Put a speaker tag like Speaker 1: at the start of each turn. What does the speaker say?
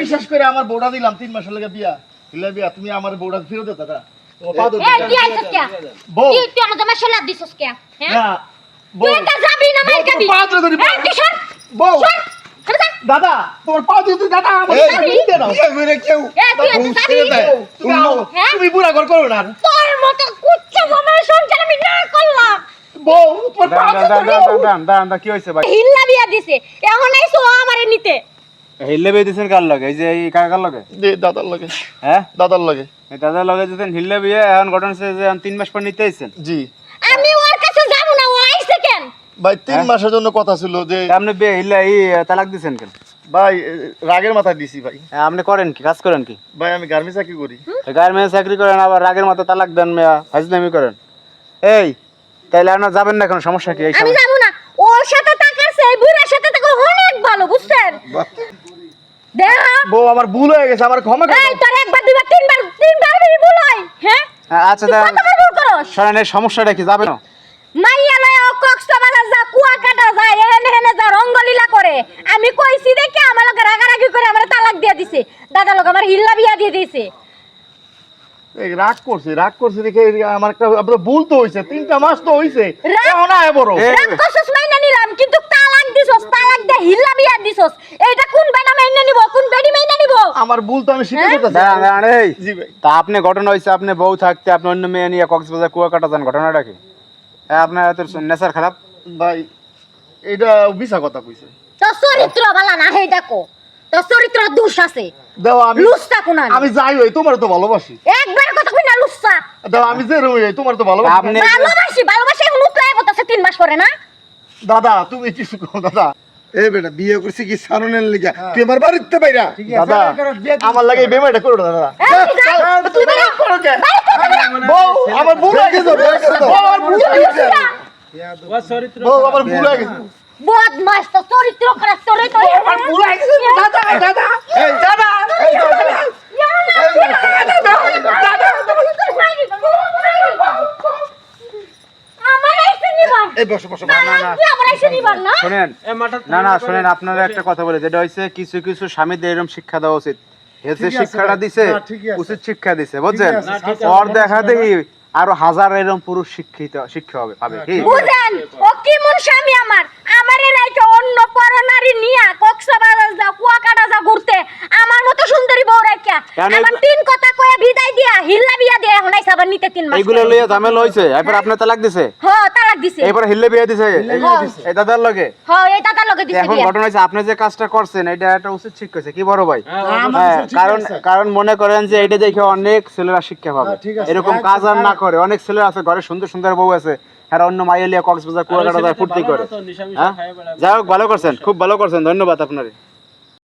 Speaker 1: বিশ্বাস করে আমার বউটা দিলাম তিন মাসের লেগে বিয়া। হিলা বিয়া তুমি আমার বউটা ফেরত দাদা।
Speaker 2: আমার।
Speaker 1: দাদা তোমার পা ধরে তুই দাদা আমার দিয়ে
Speaker 3: কেউ। দেয়।
Speaker 1: তুমি বুড়া ঘর করো না।
Speaker 2: তোর মতো কুচ্ছা সংসার আমি না করলাম।
Speaker 1: বউ
Speaker 4: কি ভাই?
Speaker 2: হিল্লা বিয়া দিছে। এখন আইছো আমারে নিতে।
Speaker 4: হিল্লে বিয়ে দিয়েছেন কার লগে? এই যে এই কাকার লগে?
Speaker 1: দে দাদার লাগে।
Speaker 4: হ্যাঁ?
Speaker 1: দাদার লাগে।
Speaker 4: এই দাদার লগে দিতেন হিল্লে বিয়ে এখন ঘটনা যে তিন মাস পর নিতে আইছেন।
Speaker 1: জি।
Speaker 2: আমি ওর কাছে যাব না ও আইছে কেন?
Speaker 1: ভাই তিন
Speaker 4: হ্যাঁ?
Speaker 1: মাসের জন্য কথা ছিল যে
Speaker 4: আপনি বিয়ে হিল্লে এই তালাক দিছেন কেন?
Speaker 1: ভাই রাগের মাথায় দিছি ভাই।
Speaker 4: হ্যাঁ, আপনি করেন কি? কাজ করেন কি?
Speaker 1: ভাই আমি গার্মেন্টস চাকরি করি।
Speaker 4: চাকরি করেন আবার রাগের মতো তালাক দেন মেয়া। হাজনামি করেন। এই তাইলে আপনার যাবেন না কোনো সমস্যা কি এই
Speaker 2: আমি যাব না। ওর সাথে তাকাছে এই বুড়ার সাথে তাকে অনেক ভালো বুঝছেন? দেখা
Speaker 1: বউ আমার ভুল হয়ে গেছে আমার ক্ষমা করে
Speaker 2: এই তোর একবার দুইবার তিনবার তিনবার বেবি ভুল হয় হ্যাঁ?
Speaker 4: হ্যাঁ, আচ্ছা দাঁড়ান
Speaker 2: কতবার ভুল করস?
Speaker 4: শোনেন এই সমস্যাটা কি যাবে না?
Speaker 2: মাইয়া লয় কক্সবাজার যা কুয়াকাটা যায় এনে হেনে যা রঙ্গলীলা করে। আমি কইছি দেখে আমার লগে রাগারাগি করে আমার তালাক দিয়ে দিছে। দাদা লোক আমার হিল্লা বিয়া দিয়ে দিছে।
Speaker 1: রাগ করছে রাগ করছে দেখে আমার একটা আপনার ভুল তো হইছে তিনটা মাস তো হইছে।
Speaker 2: রাগ-
Speaker 1: এখন আয় বড়।
Speaker 2: রাগ মাইনা নিলাম কিন্তু তালাক দিছস তালাক দিয়ে হিল্লা বিয়া দিছস। এইটা কোন মাইনা নিব কোন বেডি মাইনা নিব?
Speaker 1: আমার ভুল তো আমি স্বীকার
Speaker 2: হ্যাঁ?
Speaker 1: করতেছি।
Speaker 4: দাঁড়ান দাঁড়ান এই।
Speaker 1: জি ভাই।
Speaker 4: তা আপনি ঘটনা হয়েছে আপনি বউ থাকতে আপনি অন্য মেয়ে নিয়ে কক্সবাজার কুয়াকাটা যান ঘটনাটা কি? হ্যাঁ, আপনার এত নেচার খারাপ?
Speaker 1: ভাই এটা বিশা কথা কইছে।
Speaker 2: তোর চরিত্র ভালো না হে দেখো তোর চরিত্র দোষ আছে।
Speaker 1: দাও আমি
Speaker 2: লুস্তা কোন
Speaker 1: আমি যাই হই তোমার তো ভালোবাসি।
Speaker 2: একবার না
Speaker 1: দাও আমি যে রই তোমার তো ভালোবাসি।
Speaker 4: আপনি
Speaker 2: ভালোবাসি ভালোবাসি এখন উতলায় বলতেছে তিন মাস করে না?
Speaker 1: দাদা তুমি কিছু কো দাদা।
Speaker 3: এই বেটা বিয়ে করছি কি সারনের লিগা? তুই আমার বাড়িতে পাইরা
Speaker 1: দাদা আমার লাগে এই বেমাইটা করো দাদা।
Speaker 2: তুই যা,
Speaker 1: করো কে?
Speaker 2: বাইরে।
Speaker 1: বউ আমার ভুল হয়ে গেছে। বউ আমার ভুল হয়ে গেছে। বউ আমার ভুল হয়ে গেছে।
Speaker 2: বদমাস তো চরিত্র খারাপ তোরে তো
Speaker 1: আমার ভুল হয়ে গেছে দাদা দাদা এই দাদা
Speaker 2: আমার এসে নিবার
Speaker 3: এই বসো বসো
Speaker 2: না না আমার এসে নিবার না?
Speaker 4: শোনেন না না শোনেন আপনারা একটা কথা বলে যেটা হয়েছে কিছু কিছু স্বামীদের এরকম শিক্ষা দেওয়া উচিত। হেসে শিক্ষাটা দিছে
Speaker 3: না, ঠিকই আছে।
Speaker 4: উচিত শিক্ষা দিছে বুঝছেন?
Speaker 3: আছে, না, ঠিক
Speaker 4: ওর দেখা দেখি আরও হাজার এরকম পুরুষ শিক্ষিত শিক্ষা হবে পাবে কি?
Speaker 2: বুঝেন ও কি মন স্বামী আমার? আমারে রাইকে অন্য পরনারী নিয়া কক্সবাজার যা কুয়াকাটা যা ঘুরতে আমার মতো সুন্দরী বউ রাইকা আমার
Speaker 4: এগুলো-
Speaker 2: তিন কথা কয়ে বিদায় দিয়া হিল্লা বিয়া দিয়া এখন আইসা আবার নিতে তিন মাস
Speaker 4: এইগুলো লইয়া ঝামেলা হয়েছে এরপর আপনার তালাক দিছে?
Speaker 2: হ তালাক দিছে।
Speaker 4: এরপর হিল্লে বিয়ে দিছে? এই দাদার লগে?
Speaker 2: হ এই দাদার লগে দিছে
Speaker 4: এখন ঘটনা হয়েছে আপনি যে কাজটা করছেন এটা একটা উচিত হয়েছে কি বড় ভাই? হ্যাঁ,
Speaker 3: ঠিক
Speaker 4: কারণ কারণ মনে করেন যে এটা দেখে অনেক ছেলেরা শিক্ষা পাবে।
Speaker 3: হ্যাঁ, ঠিক আছে।
Speaker 4: এরকম কাজ আর না করে। অনেক ছেলেরা আছে ঘরে সুন্দর সুন্দর বউ আছে। আর অন্য মাইলিয়া কক্সবাজার কুয়াকাটা ফুর্তি করে। হ্যাঁ? যাই হোক ভালো করছেন খুব ভালো করছেন। ধন্যবাদ আপনার।